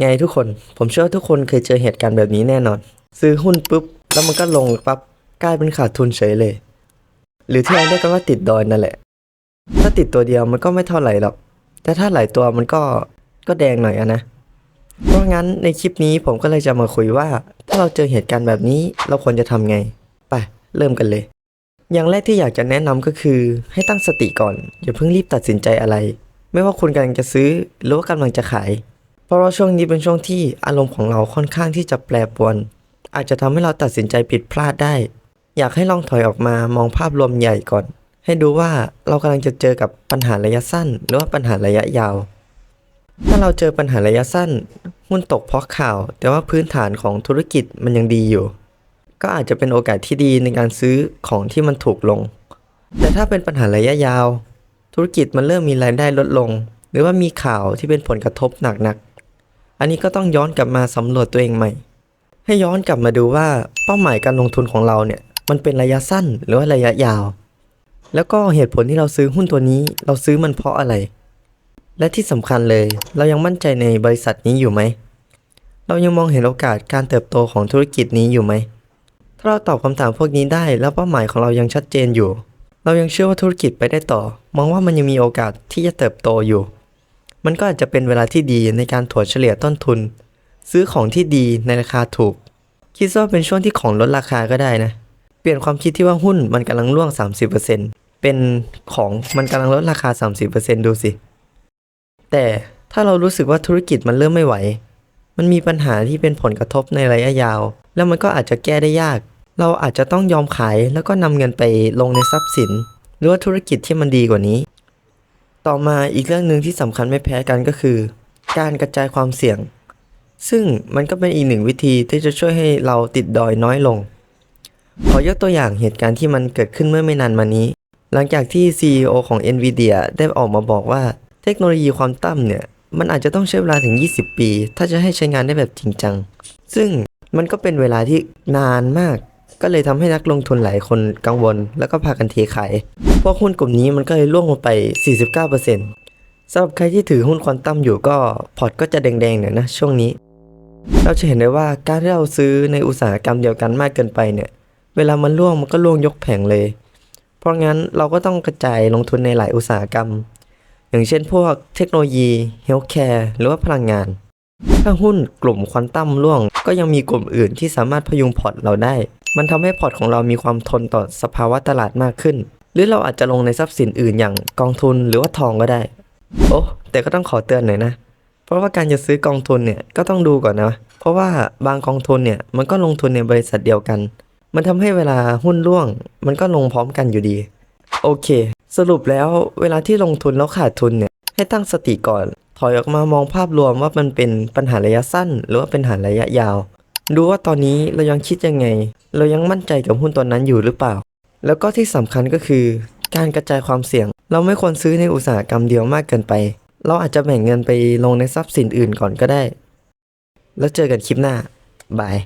ไงทุกคน ผมเชื่อว่าทุกคนเคยเจอเหตุการณ์แบบนี้แน่นอน ซื้อหุ้นปุ๊บ แล้วมันก็ลงปั๊บกลายเป็นขาดทุนเฉยเลย หรือที่เราเรียกกันว่าติดดอยนั่นแหละ ถ้าติดตัวเดียวมันก็ไม่เท่าไหร่หรอก แต่ถ้าหลายตัวมันก็ก็แดงหน่อยอะนะ เพราะงั้นในคลิปนี้ผมก็เลยจะมาคุยว่า ถ้าเราเจอเหตุการณ์แบบนี้เราควรจะทำไง ไป เริ่มกันเลย อย่างแรกที่อยากจะแนะนำก็คือ ให้ตั้งสติก่อนอย่าเพิ่งรีบตัดสินใจอะไร ไม่ว่าคุณกำลังจะซื้อหรือว่ากำลังจะขาย เพราะว่าช่วงนี้เป็นช่วงที่อารมณ์ของเราค่อนข้างที่จะแปรปรวน อาจจะทำให้เราตัดสินใจผิดพลาดได้ อยากให้ลองถอยออกมามองภาพรวมใหญ่ก่อน ให้ดูว่าเรากำลังจะเจอกับปัญหาระยะสั้น หรือว่าปัญหาระยะยาว ถ้าเราเจอปัญหาระยะสั้นหุ้นตกเพราะข่าว แต่ว่าพื้นฐานของธุรกิจมันยังดีอยู่ ก็อาจจะเป็นโอกาสที่ดีในการซื้อของที่มันถูกลง แต่ถ้าเป็นปัญหาระยะยาว ธุรกิจมันเริ่มมีรายได้ลดลง หรือว่ามีข่าวที่เป็นผลกระทบหนัก อันนี้ก็ต้องย้อนกลับมาสำรวจตัวเองใหม่ ให้ย้อนกลับมาดูว่าเป้าหมายการลงทุนของเราเนี่ย มันเป็นระยะสั้นหรือว่าระยะยาว แล้วก็เหตุผลที่เราซื้อหุ้นตัวนี้ เราซื้อมันเพราะอะไร และที่สำคัญเลย เรายังมั่นใจในบริษัทนี้อยู่ไหม เรายังมองเห็นโอกาสการเติบโตของธุรกิจนี้อยู่ไหม ถ้าเราตอบคำถามพวกนี้ได้ แล้วเป้าหมายของเรายังชัดเจนอยู่ เรายังเชื่อว่าธุรกิจไปได้ต่อ มองว่ามันยังมีโอกาสที่จะเติบโตอยู่ มันก็อาจจะเป็นเวลาที่ดีในการถัวเฉลี่ยต้นทุน ซื้อของที่ดีในราคาถูก คิดว่าเป็นช่วงที่ของลดราคาก็ได้นะ เปลี่ยนความคิดที่ว่าหุ้นมันกำลังร่วง 30%เป็นของมันกำลังลดราคา 30%ดูสิ แต่ถ้าเรารู้สึกว่าธุรกิจมันเริ่มไม่ไหว มันมีปัญหาที่เป็นผลกระทบในระยะยาว แล้วมันก็อาจจะแก้ได้ยาก เราอาจจะต้องยอมขายแล้วก็นำเงินไปลงในทรัพย์สิน หรือว่าธุรกิจที่มันดีกว่านี้ ต่อมาอีกเรื่องหนึ่งที่สำคัญไม่แพ้กันก็คือ การกระจายความเสี่ยง ซึ่งมันก็เป็นอีกหนึ่งวิธีที่จะช่วยให้เราติดดอยน้อยลง ขอยกตัวอย่างเหตุการณ์ที่มันเกิดขึ้นเมื่อไม่นานมานี้ หลังจากที่ CEO ของ NVIDIA ได้ออกมาบอกว่าเทคโนโลยีความต่ำเนี่ย มันอาจจะต้องใช้เวลาถึง 20 ปี ถ้าจะให้ใช้งานได้แบบจริงจัง ซึ่งมันก็เป็นเวลาที่นานมาก ก็เลยทำให้นักลงทุนหลายคนกังวล แล้วก็พากันเทขาย พวกหุ้นกลุ่มนี้มันก็เลยร่วงลงไป 49%สำหรับใครที่ถือหุ้นควอนตัมอยู่ก็พอร์ตก็จะแดงๆหน่อยนะช่วงนี้ เราจะเห็นได้ว่าการที่เราซื้อในอุตสาหกรรมเดียวกันมากเกินไปเนี่ย เวลามันร่วงมันก็ร่วงยกแผงเลย เพราะงั้นเราก็ต้องกระจายลงทุนในหลายอุตสาหกรรม อย่างเช่น พวกเทคโนโลยีเฮลท์แคร์หรือว่าพลังงาน ถ้าหุ้นกลุ่มควอนตัมร่วง ก็ยังมีกลุ่มอื่นที่สามารถพยุงพอร์ตเราได้ มันทำให้พอร์ตของเรามีความทนต่อสภาวะตลาดมากขึ้น หรือเราอาจจะลงในทรัพย์สินอื่นอย่างกองทุนหรือว่าทองก็ได้ โอ้แต่ก็ต้องขอเตือนหน่อยนะ เพราะว่าการจะซื้อกองทุนเนี่ยก็ต้องดูก่อนนะ เพราะว่าบางกองทุนเนี่ยมันก็ลงทุนในบริษัทเดียวกัน มันทำให้เวลาหุ้นร่วง มันก็ลงพร้อมกันอยู่ดี โอเค สรุปแล้วเวลาที่ลงทุนแล้วขาดทุนเนี่ยให้ตั้งสติก่อน ถอยออกมามองภาพรวมว่ามันเป็นปัญหาระยะสั้น หรือว่าเป็นปัญหาระยะยาว ดูว่าตอนนี้เรายังคิดยังไง เรายังมั่นใจกับหุ้นตัวนั้นอยู่หรือเปล่า แล้วก็ที่สำคัญก็คือ การกระจายความเสี่ยง เราไม่ควรซื้อในอุตสาหกรรมเดียวมากเกินไป เราอาจจะแบ่งเงินไปลงในทรัพย์สินอื่นก่อนก็ได้ แล้วเจอกันคลิปหน้าบาย